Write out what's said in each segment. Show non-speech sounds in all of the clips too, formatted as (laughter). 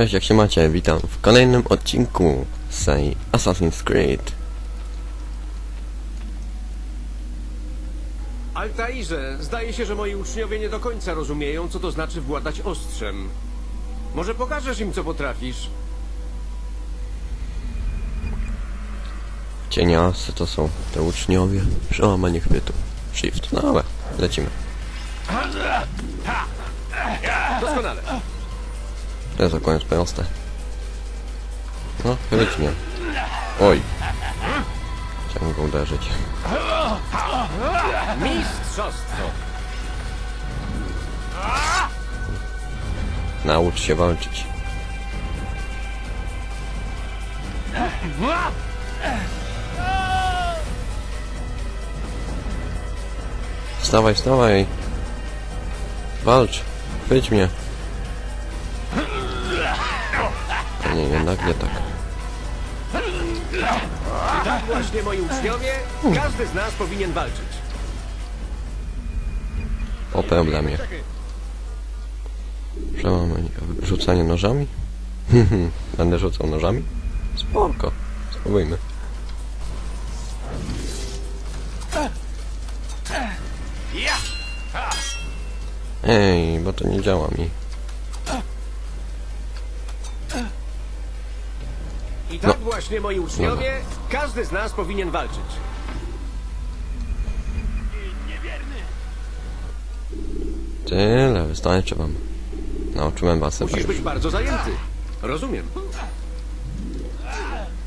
Cześć, jak się macie? Witam w kolejnym odcinku z Assassin's Creed. Altairze, zdaje się, że moi uczniowie nie do końca rozumieją, co to znaczy władać ostrzem. Może pokażesz im, co potrafisz? Cieniasy to są te uczniowie. Przełamanie chwytu. Shift. No ale lecimy. Doskonale. To jest koniec proste. No, chwyć mnie. Oj. Chciałem go uderzyć. Mistrzostwo! Naucz się walczyć. Wstawaj, wstawaj. Walcz. Chwyć mnie. Nie, jednak nie tak. Tak właśnie, moi uczniowie, każdy z nas powinien walczyć. O problemie. Przełamanie. Rzucanie nożami? (laughs) Będę rzucał nożami? Spoko. Spróbujmy. Ej, bo to nie działa mi. I tak właśnie, moi uczniowie, każdy z nas powinien walczyć. Tyle, wystarczy wam. Nauczyłem was chyba Musisz już. być bardzo zajęty. Rozumiem.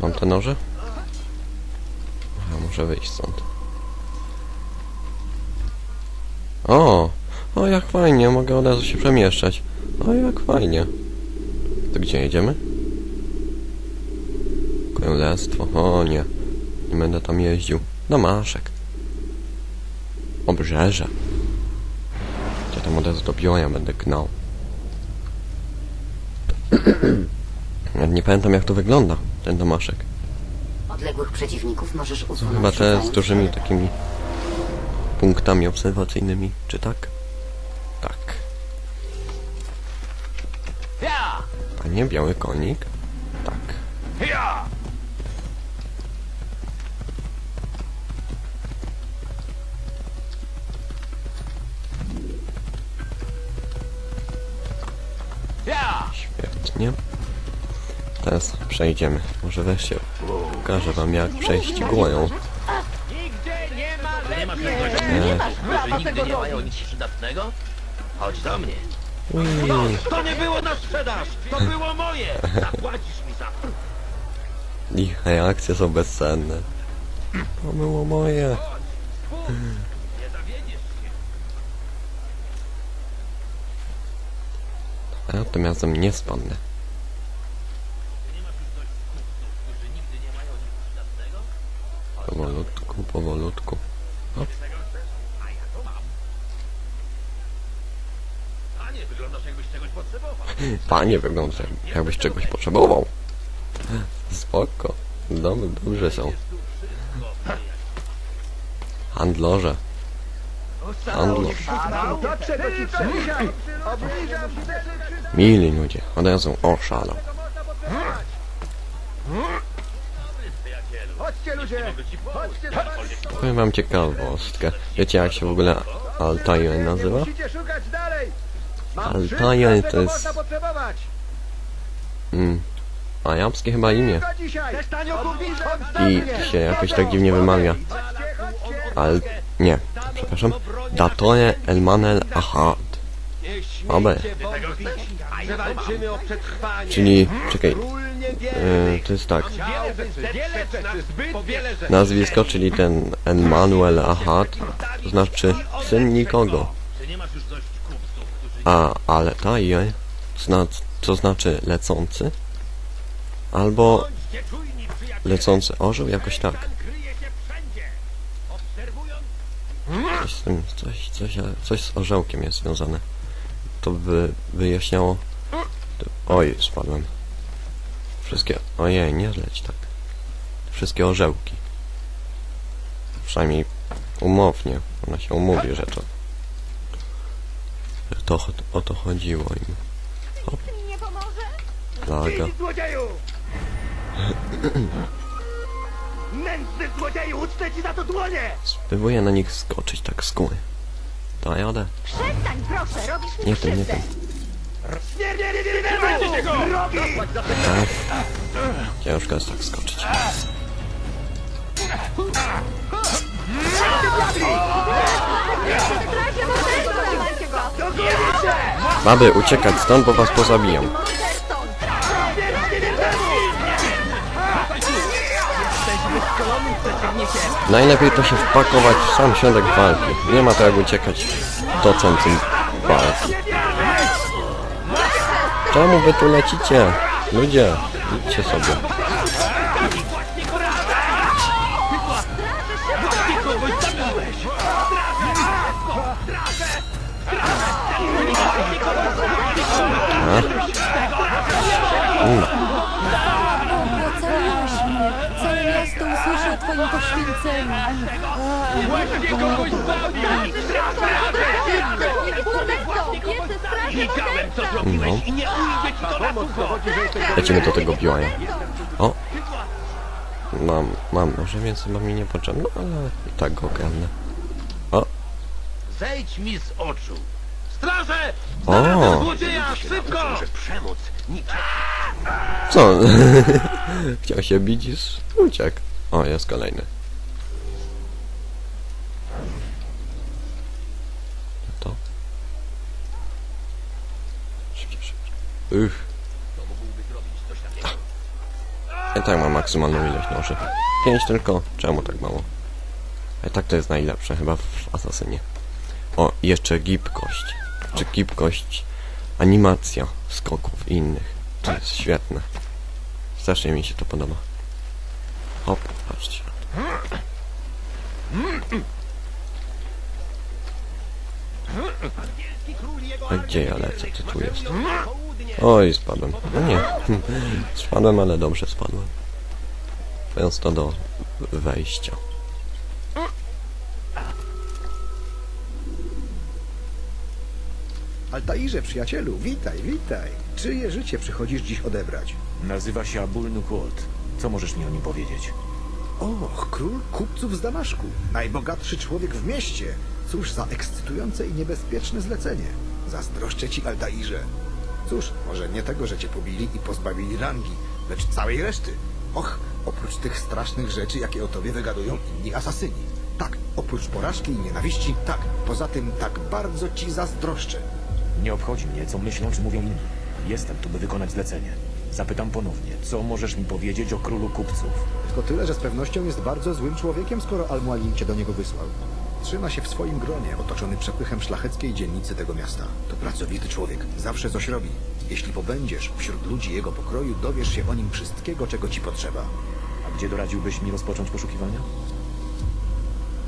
Mam te noże? A muszę wyjść stąd. O! O, jak fajnie, mogę od razu się przemieszczać. O, jak fajnie. To gdzie jedziemy? Królestwo. O nie. Nie będę tam jeździł. Damaszek. Obrzeże. Gdzie tam od razu do biura będę gnał. (clears throat) Ja nie pamiętam jak to wygląda, ten Damaszek. Odległych przeciwników możesz usunąć. Chyba te z dużymi takimi punktami obserwacyjnymi, czy tak? Tak. Panie, biały konik? Tak. Teraz przejdziemy. Może wreszcie pokażę wam jak przejść głoją. Nie masz pewności, Nie. że nigdy nie mają nic przydatnego? Chodź do mnie. Ui. To nie było na sprzedaż! To było moje! Zapłacisz mi za! Ich reakcje są bezcenne. To było moje. A ja tym razem nie spadnę. Nie masz już dość kupców, którzy nigdy nie mają nic przydatnego? Powolutku, powolutku. Mam. Panie, wyglądasz jakbyś czegoś potrzebował. Panie wygląda jakbyś czegoś potrzebował. Spoko. Domy dobrze są. Handlorze. Handlo. Mili ludzie. Od razu oszalał. Powiem wam ciekawostkę. Wiecie jak się w ogóle Altair nazywa? Musicie szukać dalej! Mam Altair to jest... można potrzebować! Mm, arabskie chyba imię. I się jakoś tak dziwnie wymawia. Al... nie, przepraszam. Datore Elmanel Ahad. Obe. Czyli, czekaj, yy, to jest tak. Nazwisko, czyli ten Elmanuel Ahad, to znaczy syn nikogo. A Altair, zna, to znaczy lecący. Albo lecący orzeł, jakoś tak. Coś z tym, coś, coś, coś z orzełkiem jest związane. To by wyjaśniało... Oj, spadłem. Wszystkie... Ojej, nie leć tak. Wszystkie orzełki. Przynajmniej umownie. Ona się umówi, że to... Że to o to chodziło im. Pomoże? Laga. Idź, złodzieju! Nędzny złodzieju, ucztę ci za to dłonie! Spróbuję na nich skoczyć tak z góry. Da jadę? Przestań, proszę, robisz mi Nie tym, nie krzywdę. tym. Nie, nie, nie, nie, nie! Rogi! Tak. Ciężko jest tak skoczyć. Się! Baby, uciekać stąd, bo was pozabijam. Najlepiej to się wpakować w sam środek walki. Nie ma to jak uciekać toczącym walki. Czemu wy tu lecicie? Ludzie, idźcie sobie. Usłyszy o twoim poświęceniu. No. Lecimy do tego biłaja. O! Mam, mam, może więcej mam mi nie potrzebne, no, ale i tak go ogarnę. O! Zejdź mi z oczu! Straże! O! Złodzieja! Szybko! Co? (laughs) Chciał się bić i uciekł. O, jest kolejny. To. Szybciej, szybciej. Uch. Ja tak mam maksymalną ilość noży. Pięć tylko. Czemu tak mało? A i tak to jest najlepsze chyba w Asasynie. O, jeszcze gibkość. Czy gibkość, animacja skoków i innych. To jest świetne. Strasznie mi się to podoba. Hop, patrzcie. A gdzie ja lecę? Ty tu jest. Oj, spadłem. No nie. (laughs) Spadłem, ale dobrze spadłem. Prosto do wejścia. Altairze, przyjacielu, witaj, witaj. Czyje życie przychodzisz dziś odebrać? Nazywa się Abul Nukwot. Co możesz mi o nim powiedzieć? Och, król kupców z Damaszku. Najbogatszy człowiek w mieście. Cóż za ekscytujące i niebezpieczne zlecenie. Zazdroszczę ci, Altairze. Cóż, może nie tego, że cię pobili i pozbawili rangi, lecz całej reszty. Och, oprócz tych strasznych rzeczy, jakie o tobie wygadują inni asasyni. Tak, oprócz porażki i nienawiści, tak, poza tym tak bardzo ci zazdroszczę. Nie obchodzi mnie, co myślą czy mówią inni. Jestem tu, by wykonać zlecenie. Zapytam ponownie, co możesz mi powiedzieć o królu kupców? Tylko tyle, że z pewnością jest bardzo złym człowiekiem, skoro Al-Mualim cię do niego wysłał. Trzyma się w swoim gronie, otoczony przepychem szlacheckiej dzielnicy tego miasta. To pracowity człowiek, zawsze coś robi. Jeśli pobędziesz wśród ludzi jego pokroju, dowiesz się o nim wszystkiego, czego ci potrzeba. A gdzie doradziłbyś mi rozpocząć poszukiwania?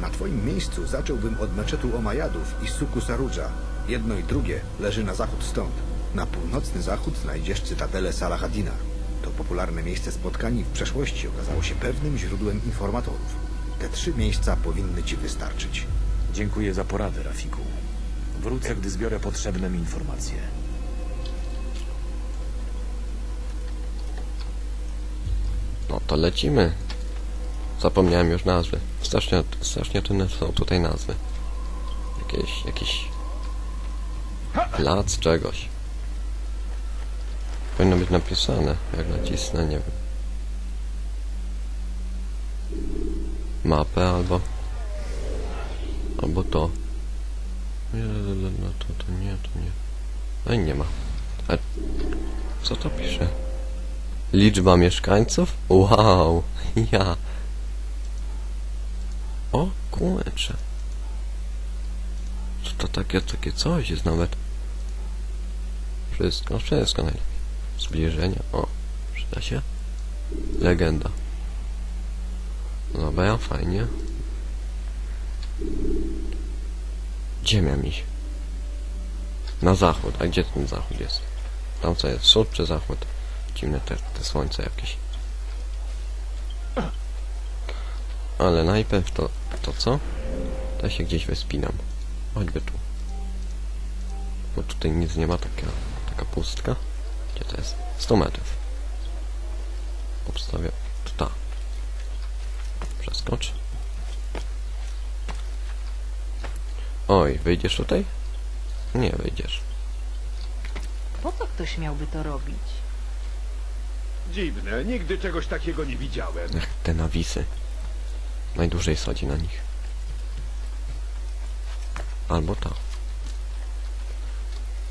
Na twoim miejscu zacząłbym od meczetu Omajadów i Suku Sarudża. Jedno i drugie leży na zachód stąd. Na północny zachód znajdziesz cytadelę Salahadina. To popularne miejsce spotkań i w przeszłości okazało się pewnym źródłem informatorów. Te trzy miejsca powinny ci wystarczyć. Dziękuję za poradę, Rafiku. Wrócę, gdy zbiorę potrzebne mi informacje. No to lecimy. Zapomniałem już nazwy. Strasznie, strasznie trudne są tutaj nazwy. Jakieś, jakiś plac czegoś. Powinno być napisane, jak nacisnę, nie wiem. Mapę albo... Albo to. Nie, no to, to nie, to nie. No i nie ma. A co to pisze? Liczba mieszkańców? Wow, (laughs) ja. O kurczę. Co to takie, takie coś jest nawet. Wszystko, wszystko najlepiej. Zbliżenia, o, przyda się. Legenda. Dobra, fajnie. Gdzie miałem iść? Na zachód, a gdzie ten zachód jest? Tam co jest, wschód czy zachód? Dziwne te, te słońce jakieś. Ale najpierw to, to co? To się gdzieś wyspinam. Choćby tu. Bo tutaj nic nie ma, taka, taka pustka. Gdzie to jest? 100 metrów. Obstawiam. Ta. Przeskocz. Oj, wyjdziesz tutaj? Nie wyjdziesz. Po co ktoś miałby to robić? Dziwne, nigdy czegoś takiego nie widziałem. Ech, te nawisy. Najdłużej sadzi na nich. Albo ta.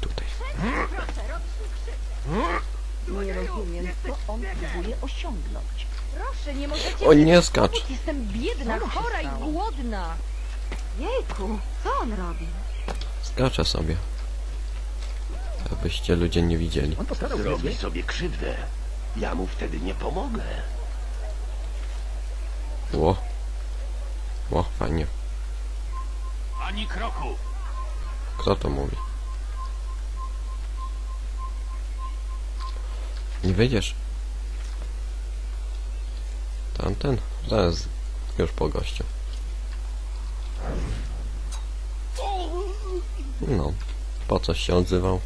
Tutaj. Co on próbuje osiągnąć. Proszę, nie możecie... O, nie skacz. Jestem biedna, chora i głodna. Jejku, co on robi? Skaczę sobie. Abyście ludzie nie widzieli. On postarał Robi sobie krzywdę. Ja mu wtedy nie pomogę. Ło. Ło, fajnie. Ani kroku! Kto to mówi? Nie wyjdziesz. Tamten? Zaraz już po gościu. No, po coś się odzywał?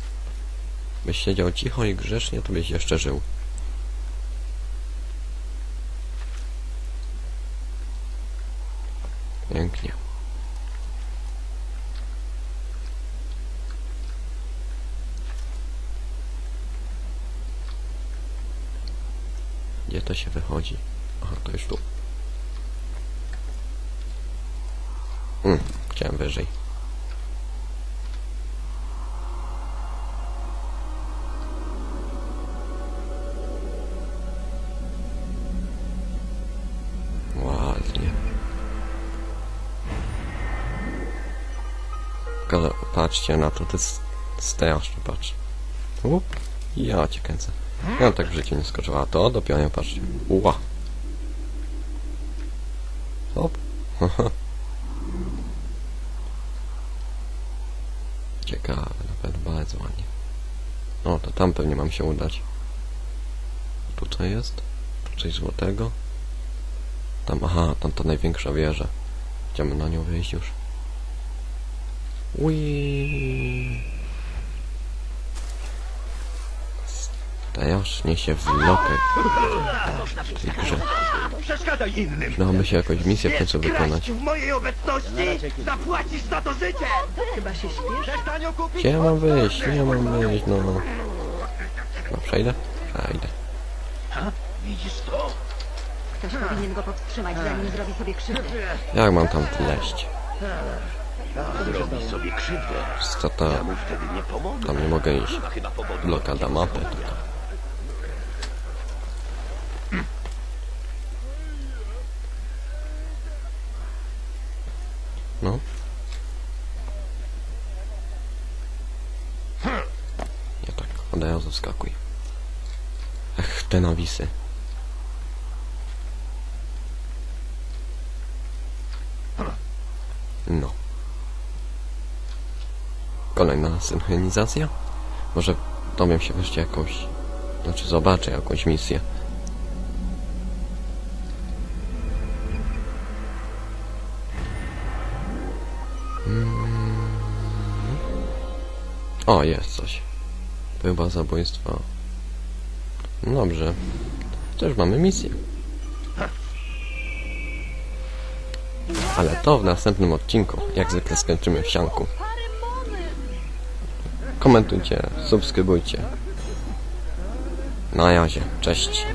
Byś siedział cicho i grzecznie, to byś jeszcze żył. Pięknie. To się wychodzi? Aha, to już tu. Mm, chciałem wyżej. Ładnie. Tylko patrzcie na to, to jest straszne, patrz. Up. Ja cię kręcę. Ja tak w życiu nie skoczyła. To dopiero nie patrzcie. Ła. Hop. (laughs) Ciekawe, na pewno bardzo ładnie. O, to tam pewnie mam się udać. Tu co jest? Tu coś złotego. Tam, aha, tam ta największa wieża. Chciałbym na nią wyjść już. Ui. Strasznie się wlokę w tej grze. Przeszkadzaj innym. Przydałoby się jakąś misję w końcu wykonać. w mojej obecności zapłacisz za to życie. Chyba się kupić. Gdzie ja mam wyjść? Nie mam wyjść, no. No przejdę? Przejdę. Widzisz to? Ktoś powinien go powstrzymać, zanim zrobi sobie krzywdę. Jak mam tam wleść? Robi sobie krzywdę. Co to? Ja mu wtedy nie pomogę. Tam nie mogę iść. Blokada mapy. To, No. Nie tak, od razu skakuj. Ech, te nawisy. No. Kolejna synchronizacja? Może dowiem się wreszcie jakąś... Znaczy zobaczę jakąś misję. O, jest coś. Próba zabójstwa. No Dobrze. Też mamy misję. Ale to w następnym odcinku. Jak zwykle skończymy w sianku. Komentujcie, subskrybujcie. Na jazie. Cześć.